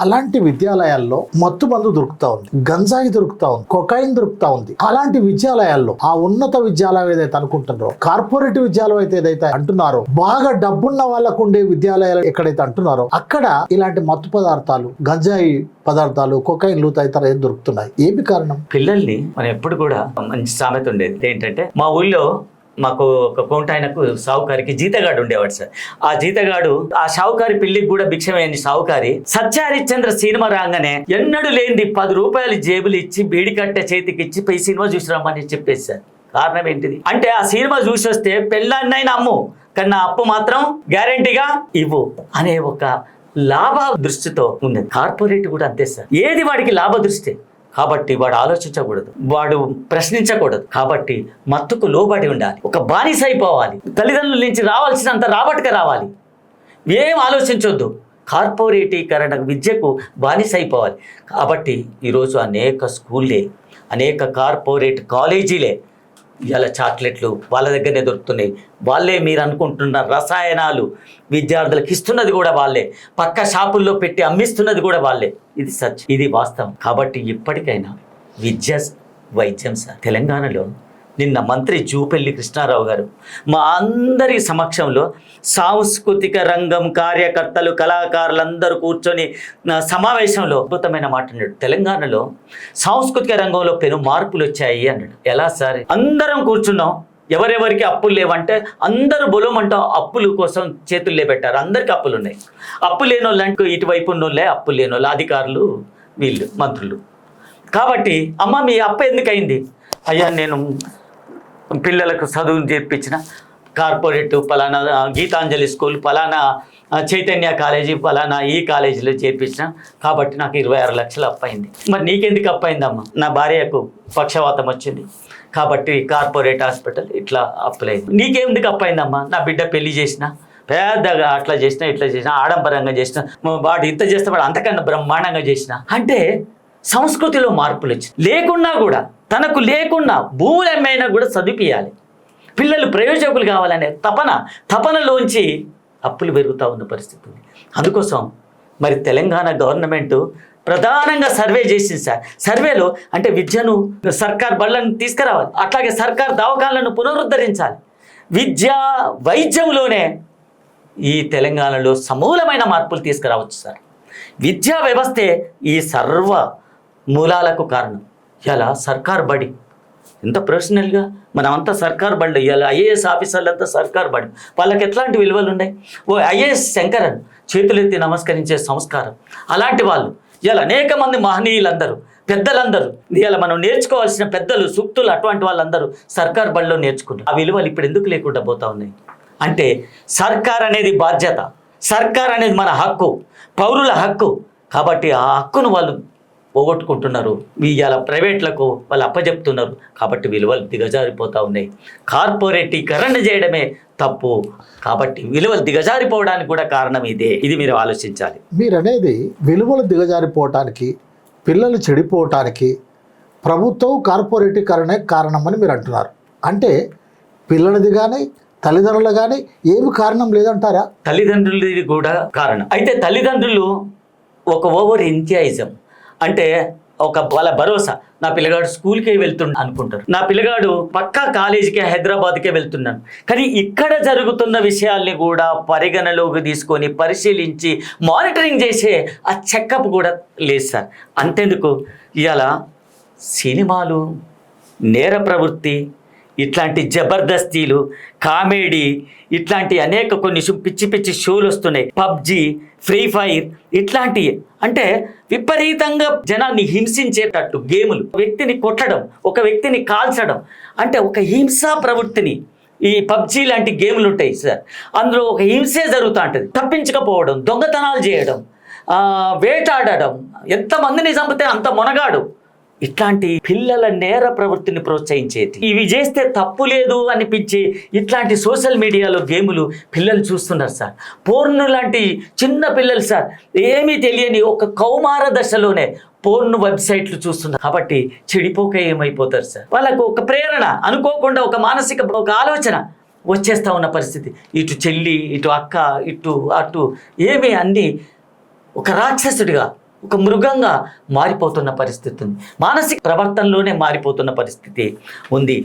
అలాంటి విద్యాలయాల్లో మత్తు మందు దొరుకుతా ఉంది గంజాయి దొరుకుతా ఉంది కొకైన్ దొరుకుతా ఉంది. అలాంటి విద్యాలయాల్లో ఆ ఉన్నత విద్యాలయం ఏదైతే అనుకుంటున్నారో కార్పొరేట్ విద్యాలయం అయితే ఏదైతే అంటున్నారో బాగా డబ్బున్న వాళ్ళకు ఉండే విద్యాలయాలు ఎక్కడైతే అంటున్నారో అక్కడ ఇలాంటి మత్తు పదార్థాలు గంజాయి పదార్థాలు కొకైన్లు తదితర ఏం దొరుకుతున్నాయి? ఏమి కారణం? పిల్లల్ని మనం ఎప్పుడు కూడా మంచి సామెత ఉండేది. ఏంటంటే మా ఊళ్ళో మాకు ఒక కొంట ఆయనకు సావుకారికి జీతగాడు ఉండేవాడు సార్. ఆ జీతగాడు ఆ సావుకారి పిల్లికి కూడా భిక్షమైంది సావుకారి సత్యహరిశ్చంద్ర సినిమా రాగానే ఎన్నడూ లేనిది పది రూపాయలు జేబులు ఇచ్చి బీడి కట్ట చేతికి ఇచ్చి పోయి సినిమా చూసి రమ్మని చెప్పేసి సార్. కారణం ఏంటిది? అంటే ఆ సినిమా చూసి వస్తే పెళ్ళాన్నైనా అమ్ము కానీ నా అప్పు మాత్రం గ్యారంటీగా ఇవ్వు అనే ఒక లాభ దృష్టితో ఉంది కార్పొరేట్ కూడా అంతే సార్. ఏది వాడికి లాభ దృష్టి? కాబట్టి వాడు ఆలోచించకూడదు. వాడు ప్రశ్నించకూడదు. కాబట్టి మత్తుకు లోబడి ఉండాలి. ఒక బానిస అయిపోవాలి. తల్లిదండ్రుల నుంచి రావాల్సినంత రాబట్టుగా రావాలి. ఏం ఆలోచించొద్దు. కార్పొరేటీకరణ విద్యకు బానిస అయిపోవాలి. కాబట్టి ఈరోజు అనేక స్కూల్లే అనేక కార్పొరేట్ కాలేజీలే ఇవాళ చాక్లెట్లు వాళ్ళ దగ్గరనే దొరుకుతున్నాయి. వాళ్ళే మీరు అనుకుంటున్న రసాయనాలు విద్యార్థులకు ఇస్తున్నది కూడా వాళ్ళే. పక్క షాపుల్లో పెట్టి అమ్మిస్తున్నది కూడా వాళ్ళే. ఇది సచ్ ఇది వాస్తవం. కాబట్టి ఇప్పటికైనా విద్య వైద్యం సార్. తెలంగాణలో నిన్న మంత్రి జూపల్లి కృష్ణారావు గారు మా అందరి సమక్షంలో సాంస్కృతిక రంగం కార్యకర్తలు కళాకారులందరూ కూర్చొని సమావేశంలో అద్భుతమైన మాట అన్నాడు. తెలంగాణలో సాంస్కృతిక రంగంలో పెను మార్పులు వచ్చాయి అన్నాడు. ఎలా సార్? అందరం కూర్చున్నాం. ఎవరెవరికి అప్పులు లేవంటే అందరూ బొలమంటా. అప్పుల కోసం చేతుల్లో పెట్టారు. అందరికి అప్పులు ఉన్నాయి అప్పు లేని వాళ్ళంటే ఇటువైపు ఉన్నోళ్ళే అప్పులు లేని వాళ్ళు అధికారులు వీళ్ళు మంత్రులు. కాబట్టి అమ్మ మీ అప్పు ఎందుకయింది? అయ్యా నేను పిల్లలకు చదువును చేర్పించిన కార్పొరేట్ పలానా గీతాంజలి స్కూల్ ఫలానా చైతన్య కాలేజీ పలానా ఈ కాలేజీలో చేర్పించిన. కాబట్టి నాకు ఇరవై ఆరు లక్షలు అప్పయింది. మరి నీకెందుకు అప్పయిందమ్మా? నా భార్యకు పక్షవాతం వచ్చింది. కాబట్టి కార్పొరేట్ హాస్పిటల్ ఇట్లా అప్పులైంది నీకెందుకు అప్పయిందమ్మా? నా బిడ్డ పెళ్ళి చేసిన పెద్దగా అట్లా చేసిన ఇట్లా చేసిన ఆడంబరంగా చేసిన వాడు ఇంత చేస్తే వాడు అంతకన్నా బ్రహ్మాండంగా చేసిన. అంటే సంస్కృతిలో మార్పులు వచ్చి లేకున్నా కూడా తనకు లేకుండా భూములు ఎమ్మైనా కూడా చదివిపియాలి పిల్లలు ప్రయోజకులు కావాలనే తపన తపనలోంచి అప్పులు పెరుగుతూ ఉన్న పరిస్థితి ఉంది. అందుకోసం మరి తెలంగాణ గవర్నమెంట్ ప్రధానంగా సర్వే చేసింది సార్. సర్వేలో అంటే విద్యను సర్కార్ బళ్ళను తీసుకురావాలి. అట్లాగే సర్కార్ దవాఖానలను పునరుద్ధరించాలి. విద్య వైద్యంలోనే ఈ తెలంగాణలో సమూలమైన మార్పులు తీసుకురావచ్చు సార్. విద్యా వ్యవస్థే ఈ సర్వ మూలాలకు కారణం. ఇలా సర్కార్ బడి. ఎంత ప్రొఫెషనల్గా మనమంతా సర్కార్ బడి ఇవాళ ఐఏఎస్ ఆఫీసర్లంతా సర్కార్ బడి. వాళ్ళకి ఎట్లాంటి విలువలు ఉన్నాయి? ఓ ఐఏఎస్ శంకరన్ చేతులెత్తి నమస్కరించే సంస్కారం. అలాంటి వాళ్ళు. ఇవాళ అనేక మంది మహనీయులందరూ పెద్దలందరూ ఇవాళ మనం నేర్చుకోవాల్సిన పెద్దలు సూక్తులు అటువంటి వాళ్ళందరూ సర్కార్ బడిలో నేర్చుకున్నారు. ఆ విలువలు ఇప్పుడు ఎందుకు లేకుండా పోతా ఉన్నాయి? అంటే సర్కార్ అనేది బాధ్యత. సర్కార్ అనేది మన హక్కు. పౌరుల హక్కు. కాబట్టి ఆ హక్కును వాళ్ళు పోగొట్టుకుంటున్నారు. ఇవాళ ప్రైవేట్లకు వాళ్ళు అప్పచెప్తున్నారు కాబట్టి విలువలు దిగజారిపోతూ ఉన్నాయి. కార్పొరేటీకరణ చేయడమే తప్పు. కాబట్టి విలువలు దిగజారిపోవడానికి కూడా కారణం ఇదే. ఇది మీరు ఆలోచించాలి. మీరనేది విలువలు దిగజారిపోవటానికి పిల్లలు చెడిపోవటానికి ప్రభుత్వం కార్పొరేటీకరణే కారణమని మీరు అంటున్నారు. అంటే పిల్లలది కానీ తల్లిదండ్రులు కానీ ఏమి కారణం లేదంటారా? తల్లిదండ్రులది కూడా కారణం. అయితే తల్లిదండ్రులు ఒక ఓవర్ ఎంథియాయిజం అంటే ఒక వాళ్ళ భరోసా. నా పిల్లగాడు స్కూల్కే వెళ్తుండ అనుకుంటారు. నా పిల్లగాడు పక్కా కాలేజీకే హైదరాబాద్కే వెళ్తున్నాను కానీ ఇక్కడ జరుగుతున్న విషయాల్ని కూడా పరిగణలోకి తీసుకొని పరిశీలించి మానిటరింగ్ చేసే ఆ చెకప్ కూడా లేదు సార్. అంతెందుకు? ఇవాళ సినిమాలు నేర ప్రవృత్తి ఇట్లాంటి జబర్దస్తీలు కామెడీ ఇట్లాంటి అనేక కొన్ని పిచ్చి పిచ్చి షోలు వస్తున్నాయి. పబ్జి ఫ్రీ ఫైర్ ఇట్లాంటివి అంటే విపరీతంగా జనాన్ని హింసించేటట్టు గేములు. వ్యక్తిని కొట్టడం ఒక వ్యక్తిని కాల్చడం అంటే ఒక హింసా ప్రవృత్తిని ఈ పబ్జి లాంటి గేములు ఉంటాయి సార్. అందులో ఒక హింసే జరుగుతూ ఉంటుంది. తప్పించకపోవడం దొంగతనాలు చేయడం వేటాడడం ఎంతమందిని చంపితే అంత మొనగాడు. ఇట్లాంటి పిల్లల నేర ప్రవృత్తిని ప్రోత్సహించేది. ఇవి చేస్తే తప్పు లేదు అనిపించి ఇట్లాంటి సోషల్ మీడియాలో గేములు పిల్లలు చూస్తున్నారు సార్. పోర్ను లాంటి చిన్న పిల్లలు సార్ ఏమీ తెలియని ఒక కౌమార దశలోనే పోర్న్ వెబ్సైట్లు చూస్తున్నారు. కాబట్టి చెడిపోక ఏమైపోతారు సార్? వాళ్ళకు ఒక ప్రేరణ అనుకోకుండా ఒక మానసిక ఒక ఆలోచన వచ్చేస్తా ఉన్న పరిస్థితి. ఇటు చెల్లి ఇటు అక్క ఇటు అటు ఏమి అన్నీ ఒక రాక్షసుడిగా ఒక మృగంగా మారిపోతున్న పరిస్థితి ఉంది. మానసిక ప్రవర్తనలోనే మారిపోతున్న పరిస్థితి ఉంది.